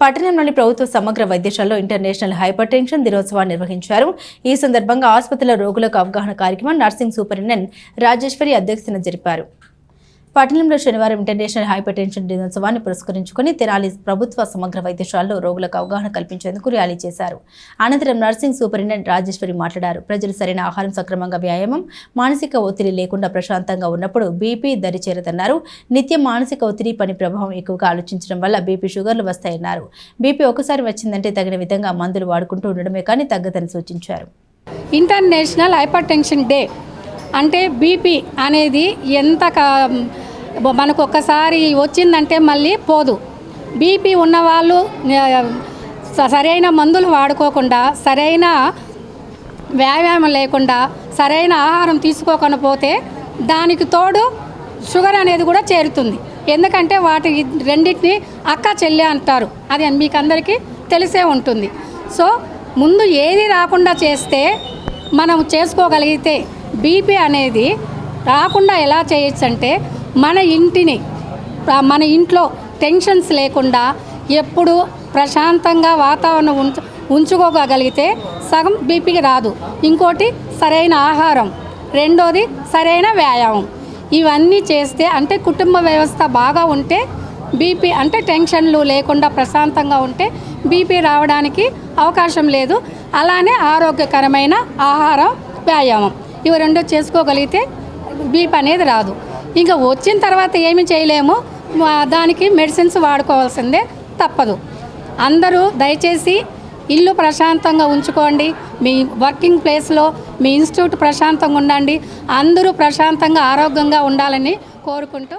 పట్టణంలోని ప్రభుత్వ సమగ్ర వైద్యశాలలో ఇంటర్నేషనల్ హైపర్ టెన్షన్ దినోత్సవాన్ని నిర్వహించారు. ఈ సందర్భంగా ఆసుపత్రిలో రోగులకు అవగాహన కార్యక్రమం నర్సింగ్ సూపరింటెండెంట్ రాజేశ్వరి అధ్యక్షతన జరిపారు. పట్టణంలో శనివారం ఇంటర్నేషనల్ హైపర్ టెన్షన్ దినోత్సవాన్ని పురస్కరించుకుని తెనాలి ప్రభుత్వ సమగ్ర వైద్యశాలలో రోగులకు అవగాహన కల్పించేందుకు ర్యాలీ చేశారు. అనంతరం నర్సింగ్ సూపరింటెండెంట్ రాజేశ్వరి మాట్లాడారు. ప్రజలు సరైన ఆహారం సక్రమంగా వ్యాయామం మానసిక ఒత్తిడి లేకుండా ప్రశాంతంగా ఉన్నప్పుడు బీపీ దరి చేరదన్నారు. నిత్యం మానసిక ఒత్తిడి పని ప్రభావం ఎక్కువగా ఆలోచించడం వల్ల బీపీ షుగర్లు వస్తాయన్నారు. బీపీ ఒకసారి వచ్చిందంటే తగిన విధంగా మందులు వాడుకుంటూ ఉండడమే కానీ తగ్గదని సూచించారు. ఇంటర్నేషనల్ హైపర్ టెన్షన్ డే అంటే బీపీ అనేది ఎంత మనకు ఒక్కసారి వచ్చిందంటే మళ్ళీ పోదు. బీపీ ఉన్నవాళ్ళు సరైన మందులు వాడుకోకుండా సరైన వ్యాయామం లేకుండా సరైన ఆహారం తీసుకోకుండా పోతే దానికి తోడు షుగర్ అనేది కూడా చేరుతుంది. ఎందుకంటే వాటి రెండింటిని అక్క చెల్లి అంటారు. అది మీకు అందరికీ తెలిసే ఉంటుంది. సో ముందు ఏది రాకుండా చేస్తే మనం చేసుకోగలిగితే బీపీ అనేది రాకుండా ఎలా చేయొచ్చు అంటే మన ఇంటిని మన ఇంట్లో టెన్షన్స్ లేకుండా ఎప్పుడు ప్రశాంతంగా వాతావరణం ఉంచు ఉంచుకోగలిగితే సగం బీపీకి రాదు. ఇంకోటి సరైన ఆహారం. రెండోది సరైన వ్యాయామం. ఇవన్నీ చేస్తే అంటే కుటుంబ వ్యవస్థ బాగా ఉంటే బీపీ అంటే టెన్షన్లు లేకుండా ప్రశాంతంగా ఉంటే బీపీ రావడానికి అవకాశం లేదు. అలానే ఆరోగ్యకరమైన ఆహారం వ్యాయామం. ఇవి రెండు చేసుకోగలిగితే బీపీ అనేది రాదు. ఇంకా వచ్చిన తర్వాత ఏమి చేయలేము. దానికి మెడిసిన్స్ వాడుకోవాల్సిందే తప్పదు. అందరూ దయచేసి ఇల్లు ప్రశాంతంగా ఉంచుకోండి. మీ వర్కింగ్ ప్లేస్లో మీ ఇన్స్టిట్యూట్ ప్రశాంతంగా ఉండండి. అందరూ ప్రశాంతంగా ఆరోగ్యంగా ఉండాలని కోరుకుంటూ